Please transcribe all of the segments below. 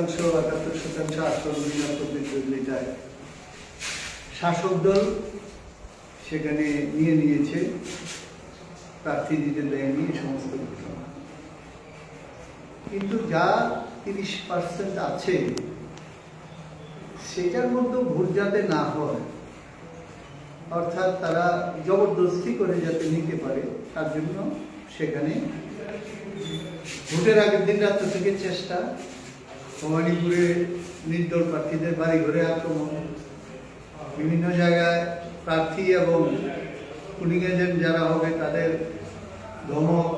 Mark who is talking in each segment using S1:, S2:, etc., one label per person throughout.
S1: একাত্তর শতাংশ শাসক দল সেখানে নিয়ে নিয়েছে, প্রার্থী দেয়নি সমস্ত কিন্তু যা তিরিশ পার্সেন্ট আছে, সেটার মধ্যে ভোট যাতে না হয়, অর্থাৎ তারা জবরদস্তি করে যাতে নিতে পারে, তার জন্য সেখানে ভোটের আগের দিন রাত্র থেকে চেষ্টা ভবানীপুরে নির্দল প্রার্থীদের বাড়ি ঘরে আক্রমণ। বিভিন্ন জায়গায় প্রার্থী এবং পুলিং এজেন্ট যারা হবে তাদের ধমক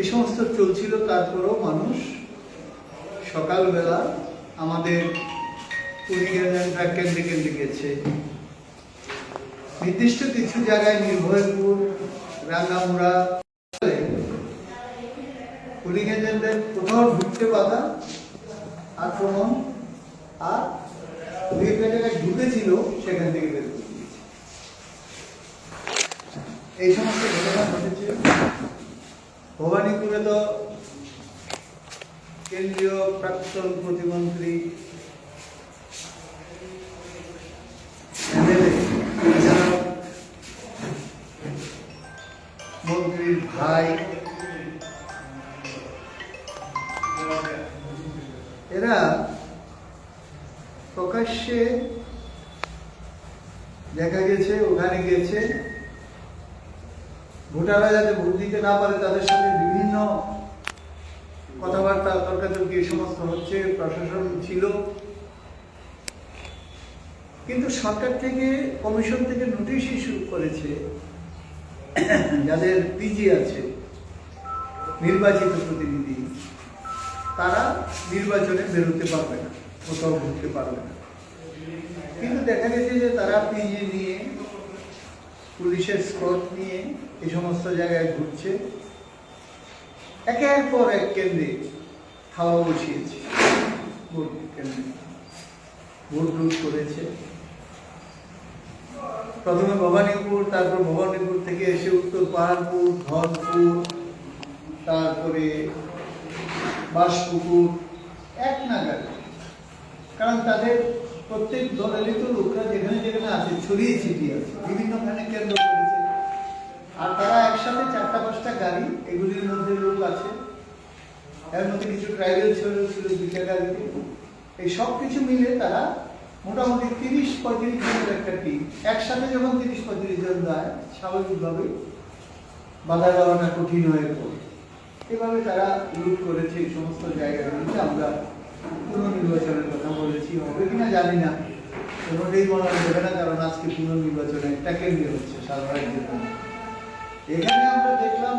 S1: এ সমস্ত চলছিল। তারপরেও মানুষ সকালবেলা আমাদের পুলিং এজেন্টরা কেন্দ্রে কেন্দ্রে গেছে। নির্দিষ্ট কিছু জায়গায় নির্ভয়পুর, রাঙ্গামুড়া পুলিং এজেন্টদের কোথাও ঢুকতে বাধা আক্রমণ আর জায়গায় ঢুকেছিল সেখান থেকে বের করে দিয়েছে। এই সমস্ত ঘটনা ঘটেছে। ভবানীপুরে তো কেন্দ্রীয় প্রাক্তন প্রতিমন্ত্রী মন্ত্রীর ভাই এরা প্রকাশ্যে দেখা গেছে, ওখানে গেছে। ভোটাররা যাতে ভোট দিতে না পারে, তাদের সাথে বিভিন্ন কথাবার্তা তর্কাতর্কি এই সমস্ত হচ্ছে, প্রশাসন ছিল। কিন্তু সরকার থেকে, কমিশন থেকে নোটিশ ইস্যু করেছে, যাদের পিজি আছে, নির্বাচিত প্রতিনিধি। তারা নির্বাচনে বেরোতে পারবে না কোথাও ঘুরতে পারবে না। কিন্তু দেখা গেছে যে তারা পিজি নিয়ে, পুলিশের স্কট নিয়ে এই সমস্ত জায়গায় ঘুরছে। একের পর এক কেন্দ্রে খাওয়া বসিয়েছে, ভোট কেন্দ্রে। ভোট লুট করেছে। প্রথমে ভবানীপুর, তারপর ভবানীপুর থেকে এসে উত্তর পাহাড়পুর, ধনপুর, তারপরে বাসপুকুর, এক নাগাদ কারণ তাদের প্রত্যেক দলেরই তো লোকরা যেখানে যেখানে আছে, ছড়িয়ে ছিটিয়ে আছে, বিভিন্নখানে কেন্দ্র করেছে। আর তারা একসাথে চারটা পাঁচটা গাড়ি, এগুলির মধ্যে লোক আছে। এর মধ্যে কিছু ট্রাইবেল ছিল ছিল দুইটা গাড়িতে। এই সব কিছু মিলে তারা মোটামুটি তিরিশ পঁয়ত্রিশ জনের একটা টিম একসাথে যখন তিরিশ পঁয়ত্রিশ জন যায় স্বাভাবিকভাবে বাধা দেওয়াটা কঠিন হয়ে পড়ে। এভাবে তারা লুট করেছে, এই সমস্ত জায়গাগুলিতে আমরা পুনর্নির্বাচনের কথা বলেছি, হবে কিনা জানি না। কোনোটাই বলা যাবে না, কারণ আজকে পুনর্নির্বাচনে একটা কেন্দ্রে হচ্ছে রাজ্যের মধ্যে। এখানে আমরা দেখলাম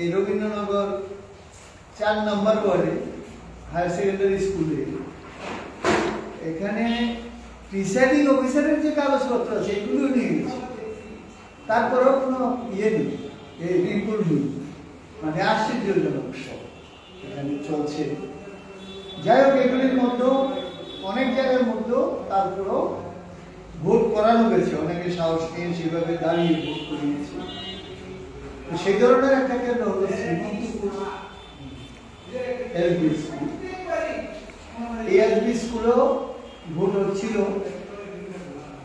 S1: এই রবীন্দ্রনগর চার নম্বর ওয়ার্ডে হায়ার সেকেন্ডারি স্কুলে এখানে প্রিসাইডিং অফিসারের যে কাগজপত্র আছে এগুলো নিয়ে গেছে। তারপরেও কোনো ইয়ে নেই এই রিপোর্ট নেই। মানে আশ্চর্যজনক সব এখানে চলছে। যাই হোক, এগুলির মধ্যেও, অনেক জায়গার মধ্যেও তারপরেও ভোট করানো গেছে। অনেকে সাহস নিয়ে সেভাবে দাঁড়িয়ে ভোট করিয়েছে। সেই ধরনের একটা কেন্দ্র হলো শ্রীমন্তপুর এলপি স্কুল। এই এলপি স্কুলেও ভোট হচ্ছিল।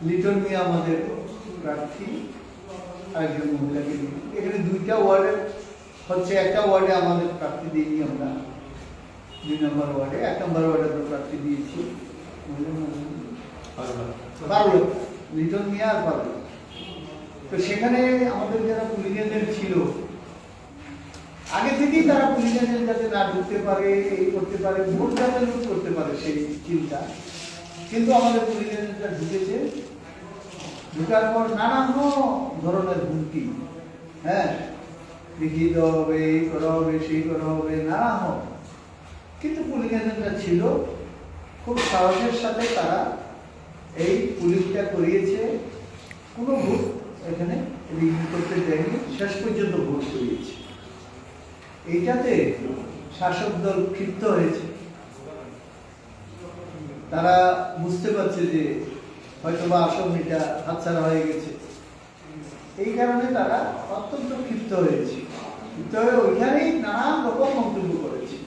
S1: লিটন মিয়া আমাদের প্রার্থী, আরেকজন মহিলাকে। এখানে দুইটা ওয়ার্ডে হচ্ছে একটা ওয়ার্ডে আমাদের প্রার্থী দিইনি আমরা। দুই নম্বর ওয়ার্ডে, এক নম্বর ওয়ার্ডে আমরা প্রার্থী দিয়েছি। লিটন মিয়া আর বারো লোক। তো সেখানে আমাদের যারা পুলিশ এজেন্ট ছিল, আগে থেকেই তারা পুলিশ এজেন্ট যাতে না ঢুকতে পারে, এই করতে পারে, ভোট যাতে লুট করতে পারে সেই চিন্তা। কিন্তু আমাদের পুলিশ এজেন্টরা ঢুকেছে। ঢুকার পর নানান ধরনের হুমকি। হ্যাঁ? লিখিত হবে এই করা হবে সেই করা হবে না হোক কিন্তু পুলিশ এজেন্টরা ছিল, খুব সাহসের সাথে তারা এই পুলিশটা করিয়েছে। কোনো ভোট এখানে রিগিং করতে দেয়নি, শেষ পর্যন্ত ভোট করিয়েছে। এইটাতে শাসক দল ক্ষিপ্ত হয়েছে। তারা বুঝতে পারছে যে হয়তো বা আসন এটা হাতছাড়া হয়ে গেছে। এই কারণে তারা অত্যন্ত ক্ষিপ্ত হয়েছে। হয়ে ওইখানেই নানান রকম মন্তব্য করেছে।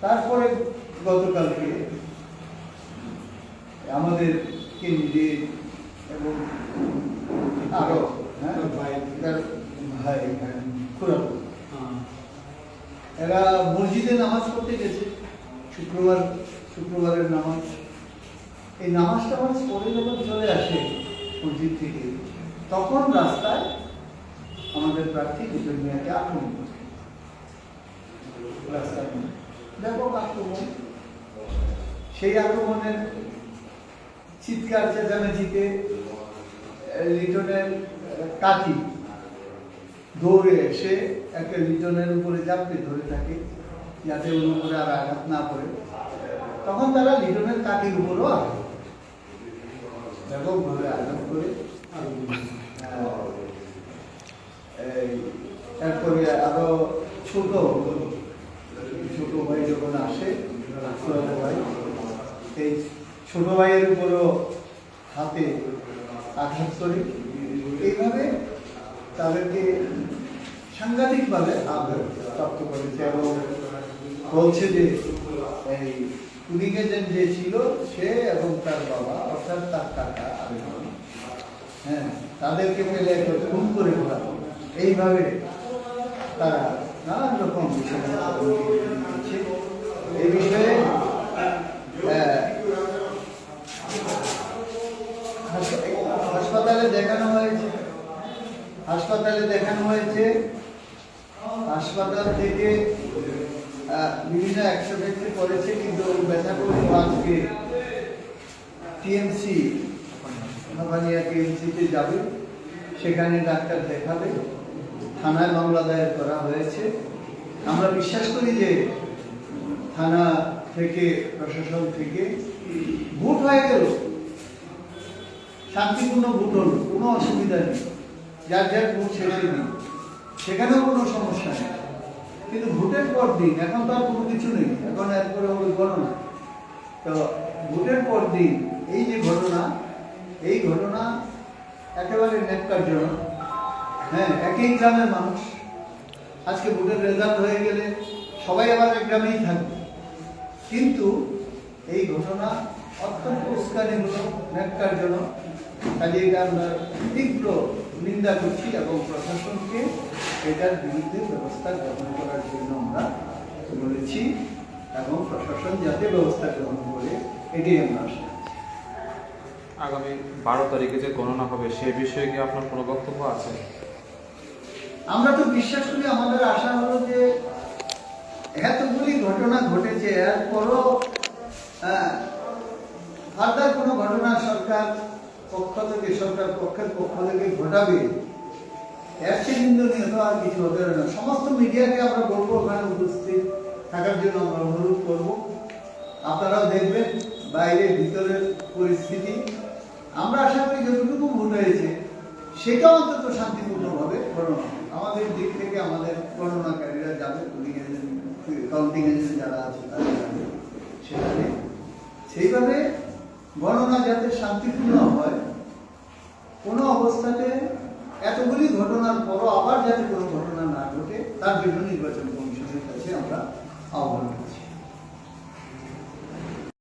S1: তারপরে গতকালকে আমাদের কেন্দ্রের এবং আরও হ্যাঁ ভাই। খুড়াবো এরা মসজিদে নামাজ পড়তে গেছে। শুক্রবার শুক্রবারের নামাজ। এই নামাজ টামাজ পড়ে যখন চলে আসে মসজিদ থেকে তখন রাস্তায় আমাদের প্রার্থী দুটো মেয়েকে আক্রমণ করে ব্যাপক আক্রমণ। সেই আক্রমণের চিৎকার চেঁচামেচিতে লিটনের কাকি দৌড়ে এসে একটা লিটনের উপরে চাপড়ে ধরে থাকে যাতে ওর উপরে আর আঘাত না করে। তখন তারা লিটনের কাকির উপরও আঘাত। ব্যাপকভাবে আঘাত করে। আহ, এই, তারপরে আরও ছোট ছোট ভাই যখন আসে ভাই এই ছোট ভাইয়ের উপরও হাতে আঘাত করে। এইভাবে তাদেরকে সাংঘাতিকভাবে আঘাত প্রাপ্ত করেছে এবং বলছে যে এই পুলিং যে ছিল সে এবং তার বাবা অর্থাৎ তার কাকা হ্যাঁ তাদেরকে পেলে খুন করে ফেলা এইভাবে তারা নানান রকম এই বিষয়ে হাসপাতালে- দেখানো হয়েছে। হাসপাতালে দেখানো হয়েছে, হাসপাতাল থেকে বিভিন্ন এক্সরে করেছে কিন্তু ব্যথা করে আজকে টিএমসি টিএমসিতে যাবে। সেখানে ডাক্তার দেখাবে। থানায় মামলা দায়ের করা হয়েছে। আমরা বিশ্বাস করি যে থানা থেকে, প্রশাসন থেকে ভোট হয়ে গেল। শান্তিপূর্ণ ভোট হল, কোনো অসুবিধা নেই। যার যার ভোট শেষে দিন সেখানেও কোনো সমস্যা নেই। কিন্তু ভোটের পর দিন, এখন তো আর কোনো কিছু নেই। এখন এরপরে হবে গণনা তো ভোটের পর দিন, এই যে ঘটনা, এই ঘটনা একেবারে ন্যাক্কারজনক। হ্যাঁ একই গ্রামের মানুষ। আজকে ভোটের রেজাল্ট হয়ে গেলে সবাই আবার এক গ্রামেই থাকবে। কিন্তু এই ঘটনা অত্যন্ত উস্কানিমূলক, ন্যাক্কারজনক। কাজে এটা আমরা তীব্র নিন্দা করছি এবং প্রশাসনকে এটার বিরুদ্ধে ব্যবস্থা গ্রহণ করার জন্য আমরা বলেছি এবং প্রশাসন যাতে ব্যবস্থা গ্রহণ করে, এটাই আমরা আশা
S2: আগামী বারো তারিখে যে গণনা হবে, সে বিষয়ে কি আপনার কোনো বক্তব্য আছে?
S1: আমরা তো বিশ্বাস করি আমাদের আশা হলো যে এতগুলি ঘটনা ঘটেছে, এরপরও ফার্দার কোনো ঘটনা সরকার পক্ষ থেকে, সরকার পক্ষের পক্ষ থেকে ঘটাবে, এর চেয়ে নিন্দনীয় তো আর কিছু হতে না। সমস্ত মিডিয়াকে আমরা বলব, ওখানে উপস্থিত থাকার জন্য আমরা অনুরোধ করব। আপনারাও দেখবেন বাইরের ভিতরের পরিস্থিতি। আমরা আশা করি যতটুকু ভুল হয়েছে সেটা অন্তত শান্তিপূর্ণভাবে গণনা হবে। আমাদের দিক থেকে আমাদের গণনাকারীরা যাবে কাউন্টিং এজেন্ট যারা আছে, তারা যাবে সেখানে সেইভাবে গণনা যাতে শান্তিপূর্ণ হয়, কোনো অবস্থাতে এতগুলি ঘটনার পরও আবার যাতে কোনো ঘটনা না ঘটে, তার জন্য নির্বাচন কমিশনের কাছে আমরা আহ্বান